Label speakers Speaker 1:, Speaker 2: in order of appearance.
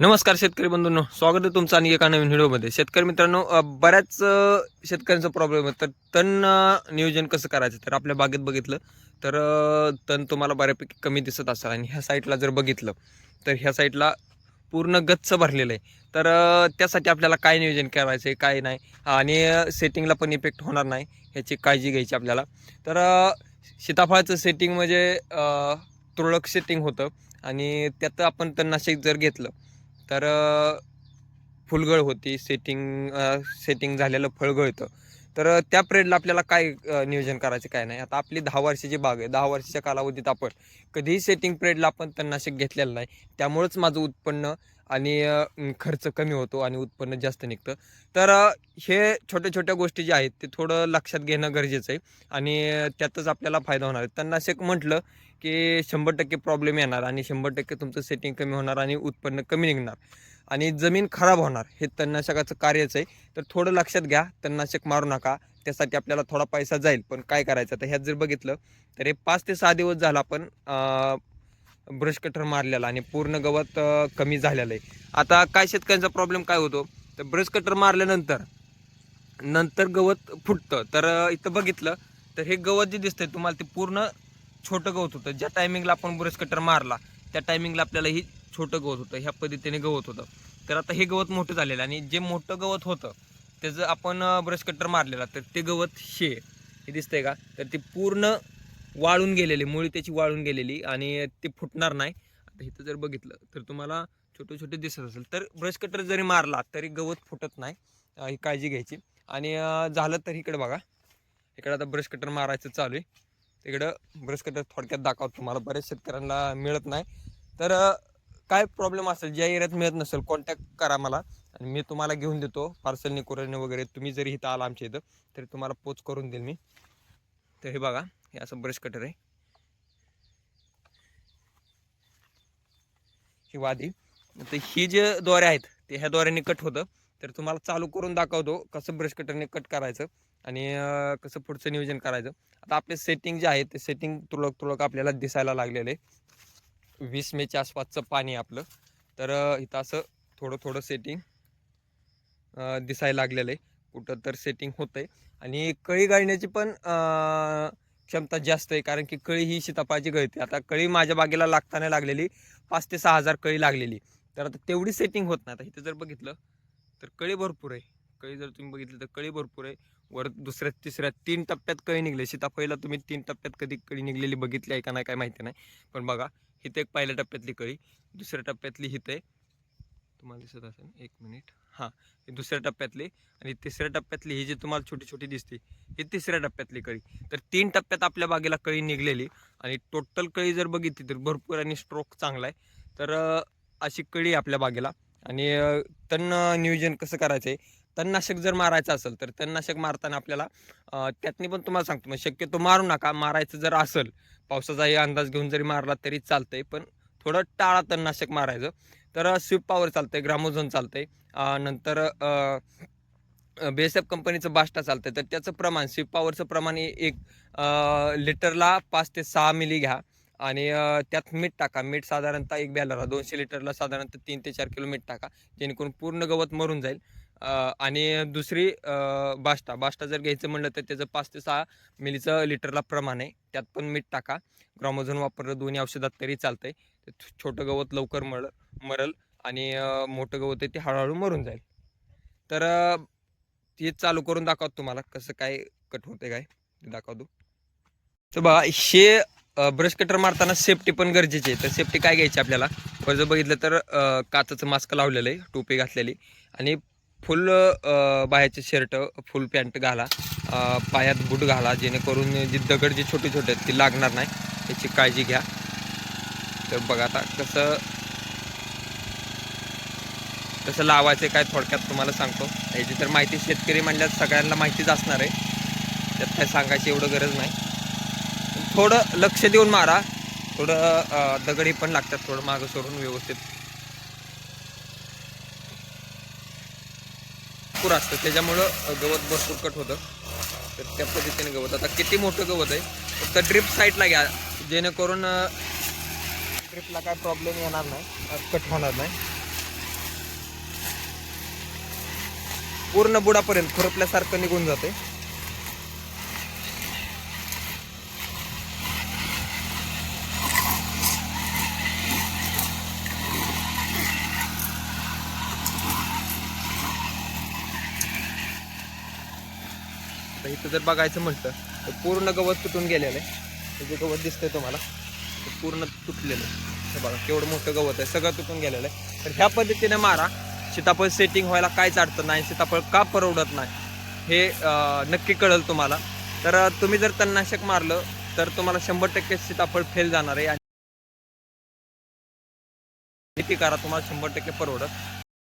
Speaker 1: नमस्कार शेतकरी बंधूंनो स्वागत आहे तुमचं आणि एका नवीन व्हिडिओमध्ये. शेतकरी मित्रांनो बऱ्याच शेतकऱ्यांचा प्रॉब्लेम आहे. तर तण नियोजन कसं करायचं? तर आपल्या बागेत बघितलं तर तण तुम्हाला बऱ्यापैकी कमी दिसत असेल. आणि ह्या साईडला जर बघितलं तर ह्या साईडला पूर्ण गच्च भरलेलं आहे. तर त्यासाठी आपल्याला काय नियोजन करायचं आहे काय नाही आणि सेटिंगला पण इफेक्ट होणार नाही ह्याची काळजी घ्यायची आपल्याला. तर सीताफळाचं सेटिंग म्हणजे तुरळक सेटिंग होतं. आणि त्यात आपण तणनाशक जर घेतलं तर फुलगळ होती. सेटिंग सेटिंग झालेलं फळ गळतं तर त्या पिरियडला आपल्याला काय नियोजन करायचं काय नाही. आता आपली दहा वर्षाची बाग आहे. दहा वर्षाच्या कालावधीत आपण कधीही सेटिंग पिरियडला आपण तणनाशक घेतलेलं नाही. त्यामुळंच माझं उत्पन्न आणि खर्च कमी होतो आणि उत्पन्न जास्त निघतं. तर हे छोट्या छोट्या गोष्टी ज्या आहेत ते थोडं लक्षात घेणं गरजेचं आहे. आणि त्यातच आपल्याला फायदा होणार आहे. तणनाशक म्हटलं की शंभर टक्के प्रॉब्लेम येणार आणि शंभर टक्के तुमचं सेटिंग कमी होणार आणि उत्पन्न कमी निघणार. आणि जमीन खराब होणार हे तणनाशकाचं कार्यच आहे. तर थोडं लक्षात घ्या तणनाशक मारू नका. त्यासाठी आपल्याला थोडा पैसा जाईल पण काय करायचं? तर ह्यात जर बघितलं तर हे पाच ते सहा दिवस झाला आपण ब्रश कटर मारलेला आणि पूर्ण गवत कमी झालेलं आहे. आता काय शेतकऱ्यांचा प्रॉब्लेम काय होतो? तर ब्रश कटर मारल्यानंतर नंतर गवत फुटतं. तर इथं बघितलं तर हे गवत जे दिसतंय तुम्हाला ते पूर्ण छोटं गवत होतं. ज्या टायमिंगला आपण ब्रश कटर मारला त्या टायमिंगला आपल्याला ही छोटं गवत होतं ह्या पद्धतीने गवत होतं. तर आता हे गवत मोठं झालेलं आणि जे मोठं गवत होतं त्याचं आपण ब्रश कटर मारलेला तर ते गवत शे हे दिसतंय का? तर ते पूर्ण वाळून गेलेली मुळी त्याची वाळून गेलेली आणि ते फुटणार नाही. आता इथं जर बघितलं तर तुम्हाला छोटे छोटे दिसत असेल. तर ब्रश कटर जरी मारला तरी गवत फुटत नाही. ही काळजी घ्यायची. आणि झालं तर इकडे बघा. इकडे आता ब्रश कटर मारायचं चालू आहे. तिकडं ब्रश कटर थोडक्यात दाखवतो तुम्हाला. बऱ्याच शेतकऱ्यांना मिळत नाही. तर काय प्रॉब्लेम असेल ज्या एरियात मिळत नसेल कॉन्टॅक्ट करा मला. आणि मी तुम्हाला घेऊन देतो. पार्सलने कुरिअरने वगैरे तुम्ही जरी इथं आला आमच्या इथं तरी तुम्हाला पोच करून देईल मी. तर हे बघा हे असं ब्रश कटर आहे. ही वादी. तर ही जे दोरे आहेत ते ह्या दोऱ्याने कट होतं. तर तुम्हाला चालू करून दाखवतो कसं ब्रश कटरने कट करायचं आणि कसं पुढचं नियोजन करायचं. आता आपले सेटिंग जे आहे ते सेटिंग तुळक तुळक आपल्याला दिसायला लागलेले. आहे वीस मेच्या आसपासचं पाणी आपलं. तर इथं असं थोडं थोडं सेटिंग दिसायला लागलेलं आहे कुठं तर सेटिंग होतंय. आणि कळी गाळण्याची पण क्षमता जास्त आहे. कारण की कळी ही सीताफळाची गळते. आता कळी माझ्या बागेला लागताना लागलेली पाच ते सहा हजार कळी लागलेली. तर आता तेवढी सेटिंग होत नाही. आता इथं जर बघितलं तर कळी भरपूर आहे. कळी जर तुम्ही बघितली तर कळी भरपूर आहे. वर दुसऱ्या तिसऱ्या तीन टप्प्यात कळी निघले. सीताफळीला तुम्ही तीन टप्प्यात कधी कळी निघलेली बघितली आहे का नाही काय माहिती नाही. पण बघा हिथं एक पहिल्या टप्प्यातली कळी दुसऱ्या टप्प्यातली हिथं आहे तुम्हाला दिसत असेल एक मिनिट. हां ही दुसऱ्या टप्प्यातली आणि तिसऱ्या टप्प्यातली ही जी तुम्हाला छोटी छोटी दिसते ही तिसऱ्या टप्प्यातली कळी. तर तीन टप्प्यात आपल्या बागेला कळी निघलेली आणि टोटल कळी जर बघितली तर भरपूर आणि स्ट्रोक चांगला आहे. तर अशी कळी आहे आपल्या बागेला आणि तण नियोजन कसं करायचं आहे तणनाशक जर मारायचं असेल तर तणनाशक मारताना आपल्याला त्यातनी पण तुम्हाला सांगतो मग शक्यतो मारू नका. मारायचं जर असेल पावसाचाही अंदाज घेऊन जरी मारला तरी चालतंय पण थोडं टाळा तणनाशक मारायचं. तर स्विप पॉवर चालतंय ग्रामोझोन चालतंय आहे नंतर बी एस एफ कंपनीचं बास्टा चालतंय. तर त्याचं प्रमाण स्विप पॉवरचं प्रमाण एक लिटरला पाच ते सहा मिली घ्या आणि त्यात मीठ टाका. मीठ साधारणतः एक बॅलर दोनशे लिटरला साधारणतः तीन ते चार किलो मीठ टाका. जेणेकरून पूर्ण गवत मरून जाईल. आणि दुसरी बाष्टा. बाष्टा जर घ्यायचं म्हणलं तर त्याचं पाच ते सहा मिलीचं लिटरला प्रमाण आहे. त्यात पण मीठ टाका. ग्रॉमोझोन वापरलं दोन्ही औषधात तरी चालतंय. आहे छोटं गवत लवकर मळ मरल आणि मोठं गवत आहे ते हळूहळू मरून जाईल. तर ते चालू करून दाखवतो तुम्हाला कसं काय कट होते काय. ते. दाखवतो तर बघा हे ब्रश कटर मारताना सेफ्टी पण गरजेची आहे. तर सेफ्टी काय घ्यायची आपल्याला? वर जर बघितलं तर काचाचं काचेचं मास्क लावलेलं आहे. टोपी घातलेली. आणि फुल बाहेरचे शर्ट फुल पॅन्ट घाला. पायात बूट घाला. जेणेकरून जी दगड जे छोटे छोटे आहेत ती लागणार नाही. याची काळजी घ्या. तर बघा आता कसं कसं लावायचं काय थोडक्यात तुम्हाला सांगतो. याची तर माहिती शेतकरी म्हणल्यात सगळ्यांना माहितीच असणार आहे. त्यात काय सांगायची एवढं गरज नाही. थोडं लक्ष देऊन मारा. थोडं दगडी पण लागतात. थोडं मागं सोडून व्यवस्थित. भरपूर असतं. त्याच्यामुळं गवत भरपूर कट होतं. तर त्या पद्धतीने गवत. आता किती मोठं गवत आहे फक्त ड्रिप साईडला घ्या. जेणेकरून ड्रिपला काय प्रॉब्लेम येणार नाही कट होणार नाही. पूर्ण बुडापर्यंत खुरपल्यासारखं निघून जाते इथं जर बघायचं म्हटलं तर पूर्ण गवत तुटून गेलेलं आहे. जे गवत दिसतंय तुम्हाला ते पूर्ण तुटलेलं आहे. हे बघा केवढं मोठं गवत आहे सगळं तुटून गेलेलं आहे. तर ह्या पद्धतीने मारा. सीताफळ सेटिंग व्हायला काहीच अडचण नाही. सीताफळ का परवडत नाही? हे नक्की कळेल तुम्हाला. तर तुम्ही जर तणनाशक मारलं तर तुम्हाला शंभर टक्के सीताफळ फेल जाणार आहे. आणि करा तुम्हाला शंभर टक्के परवडत.